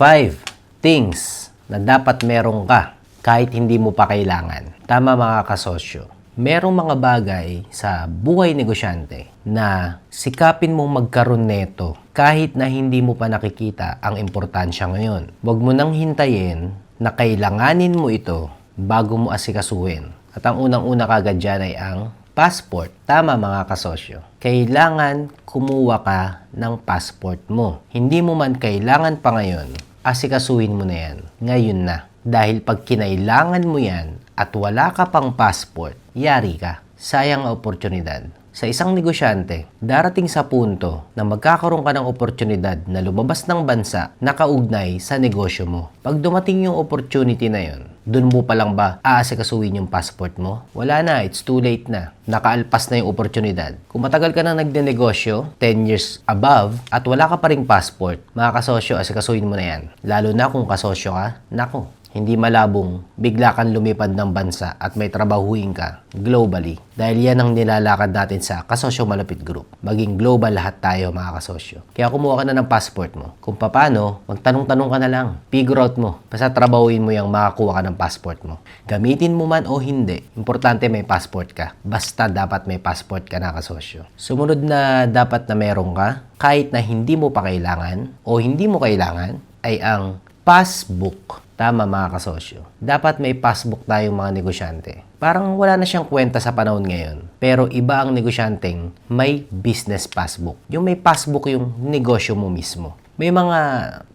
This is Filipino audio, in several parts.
5 things na dapat meron ka kahit hindi mo pa kailangan. Tama mga kasosyo. Merong mga bagay sa buhay negosyante na sikapin mong magkaroon neto kahit na hindi mo pa nakikita ang importansya ngayon. Huwag mo nang hintayin na kailanganin mo ito bago mo asikasuhin. At ang unang-una kagad dyan ay ang passport. Tama mga kasosyo. Kailangan kumuha ka ng passport mo. Hindi mo man kailangan pa ngayon, asikasuhin mo na yan. Ngayon na. Dahil pag kinailangan mo yan at wala ka pang passport, yari ka. Sayang ang oportunidad. Sa isang negosyante, darating sa punto na magkakaroon ka ng oportunidad na lumabas ng bansa na kaugnay sa negosyo mo. Pag dumating yung opportunity na yon, dun mo pa lang ba aasikasuhin yung passport mo? Wala na, it's too late na. Nakaalpas na yung oportunidad. Kung matagal ka nang nagnenegosyo, 10 years above, at wala ka pa ring passport, mga kasosyo, asikasuhin mo na yan. Lalo na kung kasosyo ka, nako, hindi malabong bigla kang lumipad ng bansa at may trabahuin ka globally. Dahil yan ang nilalakad natin sa Kasosyo Malapit Group. Maging global lahat tayo mga kasosyo. Kaya kumuha ka na ng passport mo. Kung paano, magtanong-tanong ka na lang. Figure out mo. Basta trabahuin mo yung makakuha ka ng passport mo. Gamitin mo man o hindi, importante may passport ka. Basta dapat may passport ka na kasosyo. Sumunod na dapat na meron ka, kahit na hindi mo pa kailangan o hindi mo kailangan, ay ang passbook. Tama mga kasosyo. Dapat may passbook tayong mga negosyante. Parang wala na siyang kwenta sa panahon ngayon. Pero iba ang negosyanteng may business passbook. Yung may passbook yung negosyo mo mismo. May mga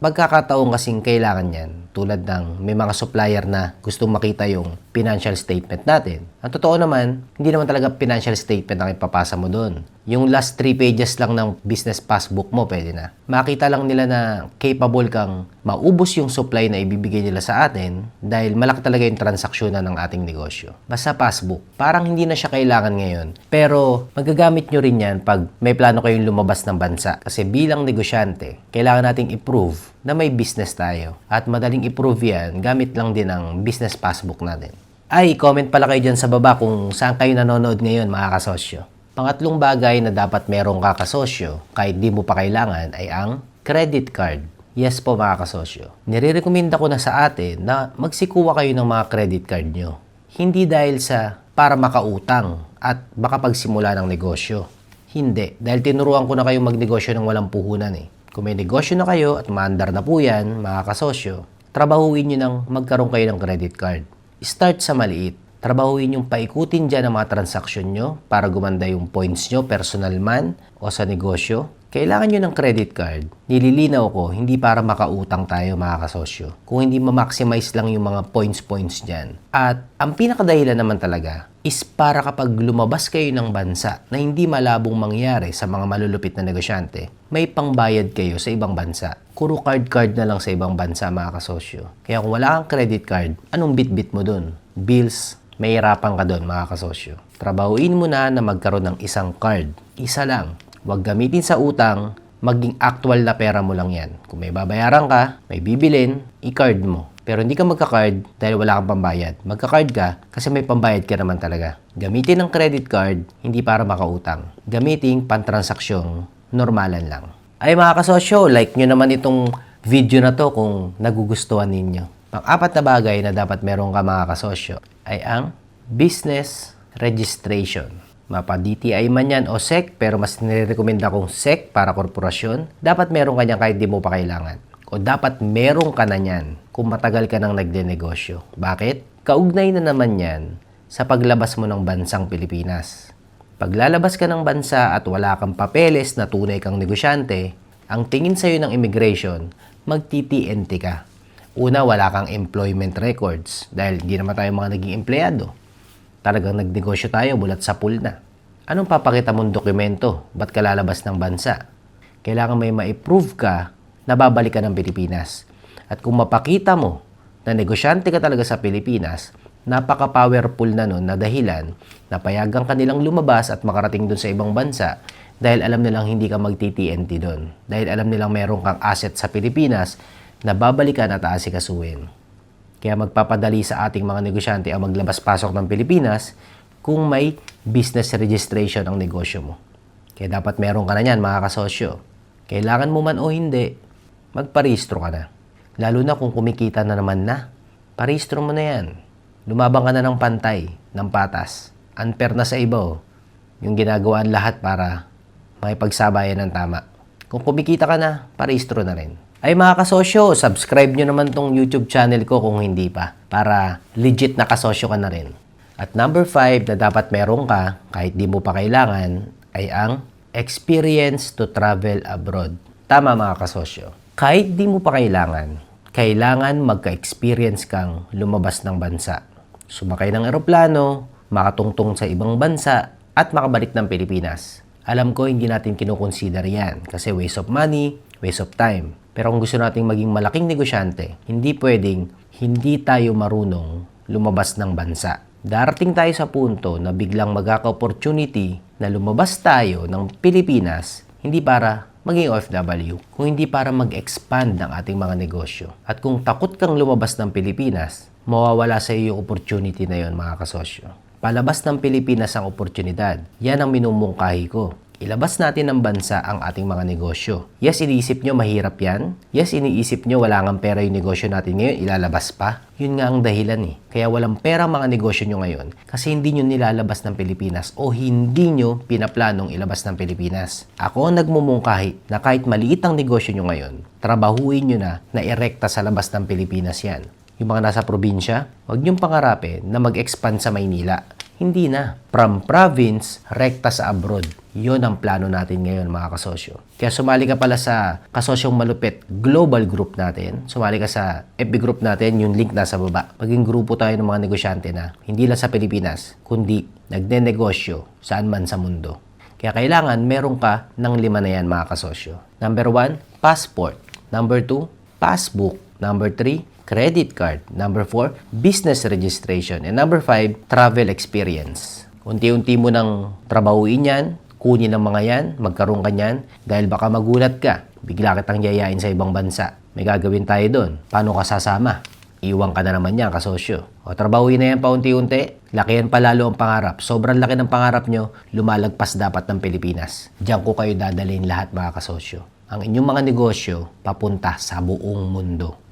pagkakataon kasing kailangan yan. Tulad ng may mga supplier na gustong makita yung financial statement natin. Ang totoo naman, hindi naman talaga financial statement ang ipapasa mo doon. Yung last 3 pages lang ng business passbook mo, pwede na. Makita lang nila na capable kang maubos yung supply na ibibigay nila sa atin dahil malaki talaga yung transaksyonan ng ating negosyo. Basta passbook. Parang hindi na siya kailangan ngayon. Pero magagamit nyo rin yan pag may plano kayong lumabas ng bansa. Kasi bilang negosyante, kailangan nating i-prove na may business tayo. At madaling i-prove yan gamit lang din ang business passbook natin. Ay, comment pala kayo dyan sa baba kung saan kayo nanonood ngayon mga kasosyo. Pangatlong bagay na dapat merong kakasosyo kahit di mo pa kailangan ay ang credit card. Yes po mga kasosyo. Nire-recommenda ko na sa atin na magsikuha kayo ng mga credit card nyo. Hindi dahil sa para makautang at makapagsimula ng negosyo. Hindi. Dahil tinuruan ko na kayo magnegosyo ng walang puhunan eh. Kung may negosyo na kayo at maandar na po yan, mga kasosyo, trabahuin nyo nang magkaroon kayo ng credit card. Start sa maliit trabahuin yung paikutin dyan ang mga transaksyon nyo para gumanda yung points nyo, personal man o sa negosyo. Kailangan nyo ng credit card. Nililinaw ko, hindi para makautang tayo mga kasosyo. Kung hindi ma-maximize lang yung mga points-points dyan. At ang pinakadahilan naman talaga is para kapag lumabas kayo ng bansa na hindi malabong mangyari sa mga malulupit na negosyante, may pangbayad kayo sa ibang bansa. Kuro card-card na lang sa ibang bansa mga kasosyo. Kaya kung wala kang credit card, anong bit-bit mo dun? Bills, may hirapan ka doon mga kasosyo. Trabahuin mo na na magkaroon ng isang card. Isa lang. Huwag gamitin sa utang, maging actual na pera mo lang yan. Kung may babayaran ka, may bibilin, i-card mo. Pero hindi ka magka-card dahil wala kang pambayad. Magka-card ka kasi may pambayad ka naman talaga. Gamitin ang credit card, hindi para makautang. Gamitin pantransaksyon, normalan lang. Ay mga kasosyo, like nyo naman itong video na to kung nagugustuhan ninyo. Pang-apat na bagay na dapat meron ka mga kasosyo ay ang business registration. Mapa DTI man yan o SEC, pero mas nirekomenda kong SEC para korporasyon. Dapat meron ka niyan kahit di mo pa kailangan. O dapat meron ka na niyan kung matagal ka nang nagde-negosyo. Bakit? Kaugnay na naman yan sa paglabas mo ng bansang Pilipinas. Paglalabas ka ng bansa at wala kang papeles na tunay kang negosyante, ang tingin sa'yo ng immigration, magti-TNT ka. Una, wala kang employment records dahil hindi naman tayo mga naging empleyado. Talagang nagnegosyo tayo bulat sa pool na. Anong papakita mong dokumento? Ba't ka lalabas ng bansa? Kailangan may ma-prove ka na babalik ka ng Pilipinas. At kung mapakita mo na negosyante ka talaga sa Pilipinas, napaka-powerful na nun na dahilan na payagang kanilang lumabas at makarating dun sa ibang bansa dahil alam nilang hindi ka magti-TNT doon. Dahil alam nilang meron kang asset sa Pilipinas na babalikan at aasikasuhin. Kaya magpapadali sa ating mga negosyante ang maglabas-pasok ng Pilipinas kung may business registration ang negosyo mo. Kaya dapat meron ka na yan mga kasosyo. Kailangan mo man o hindi, magparehistro ka na. Lalo na kung kumikita na naman na. Parehistro mo na yan. Lumabang ka na ng pantay, ng patas. Unfair na sa iba oh. Yung ginagawaan lahat para makipagsabayan ng tama. Kung kumikita ka na, parehistro na rin. Ay mga kasosyo, subscribe nyo naman tong YouTube channel ko kung hindi pa. Para legit na kasosyo ka na rin. At number 5 na dapat meron ka, kahit di mo pa kailangan, ay ang experience to travel abroad. Tama mga kasosyo. Kahit di mo pa kailangan, kailangan magka-experience kang lumabas ng bansa. Sumakay ng eroplano, makatungtong sa ibang bansa, at makabalik ng Pilipinas. Alam ko hindi natin kinukonsider yan kasi waste of money, waste of time. Pero kung gusto nating maging malaking negosyante, hindi pwedeng hindi tayo marunong lumabas ng bansa. Darating tayo sa punto na biglang magkaka-opportunity na lumabas tayo ng Pilipinas hindi para maging OFW, kung hindi para mag-expand ng ating mga negosyo. At kung takot kang lumabas ng Pilipinas, mawawala sa iyo yung opportunity na yon mga kasosyo. Palabas ng Pilipinas ang oportunidad. Yan ang minumungkahi ko. Ilabas natin ng bansa ang ating mga negosyo. Yes, iniisip nyo mahirap yan. Yes, iniisip nyo wala nga pera yung negosyo natin ngayon, ilalabas pa. Yun nga ang dahilan eh. Kaya walang pera mga negosyo nyo ngayon kasi hindi nyo nilalabas ng Pilipinas o hindi nyo pinaplanong ilabas ng Pilipinas. Ako ang nagmumungkahi na kahit maliit ang negosyo nyo ngayon, trabahuin nyo na na irekta sa labas ng Pilipinas yan. Yung mga nasa probinsya, huwag niyong pangarapin na mag-expand sa Maynila. Hindi na. From province, rekta sa abroad. Yun ang plano natin ngayon mga kasosyo. Kaya sumali ka pala sa kasosyong malupit global group natin. Sumali ka sa FB group natin, yung link nasa baba. Maging grupo tayo ng mga negosyante na hindi lang sa Pilipinas, kundi nagne-negosyo saan man sa mundo. Kaya kailangan meron ka ng lima na yan mga kasosyo. Number one, passport. Number two, passbook. Number three, credit card. Number four, business registration. And number five, travel experience. Unti-unti mo nang trabahuin yan, kunin ang mga yan, magkaroon ka niyan, dahil baka magulat ka, bigla kitang yayain sa ibang bansa. May gagawin tayo doon. Paano ka sasama? Iwan ka na naman yan, kasosyo. O trabahuin na yan paunti-unti, lakihan pa lalo ang pangarap. Sobrang laki ng pangarap nyo, lumalagpas dapat ng Pilipinas. Diyan ko kayo dadalhin lahat mga kasosyo. Ang inyong mga negosyo, papunta sa buong mundo.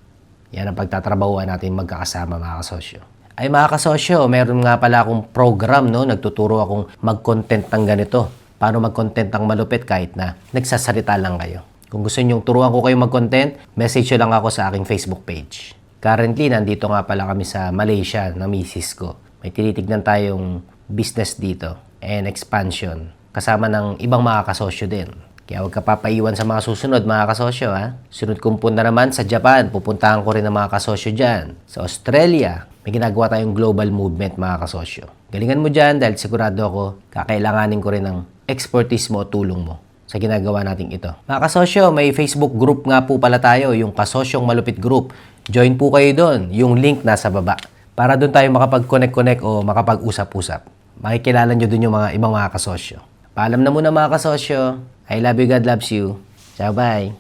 Yan ang pagtatrabahuan natin magkakasama mga kasosyo. Ay mga kasosyo, meron nga pala akong program, no? Nagtuturo akong mag-content ng ganito. Paano mag-content ng malupit kahit na nagsasalita lang kayo. Kung gusto nyong turuan ko kayo mag-content, message nyo lang ako sa aking Facebook page. Currently, nandito nga pala kami sa Malaysia na misis ko. May tinitignan tayong business dito and expansion. Kasama ng ibang mga kasosyo din. Kaya huwag ka papaiwan sa mga susunod mga kasosyo ha. Sunod kong punta naman sa Japan, pupuntahan ko rin ang mga kasosyo dyan. Sa Australia, may ginagawa tayong global movement mga kasosyo. Galingan mo dyan dahil sigurado ako kakailanganin ko rin ng expertise mo o tulong mo sa ginagawa nating ito. Mga kasosyo, may Facebook group nga po pala tayo, yung Kasosyong Malupit Group. Join po kayo doon, yung link nasa baba. Para doon tayo makapag-connect-connect o makapag-usap-usap. Makikilala nyo doon yung mga ibang mga kasosyo. Paalam na muna mga kasosyo. I love you, God loves you. Ciao, bye.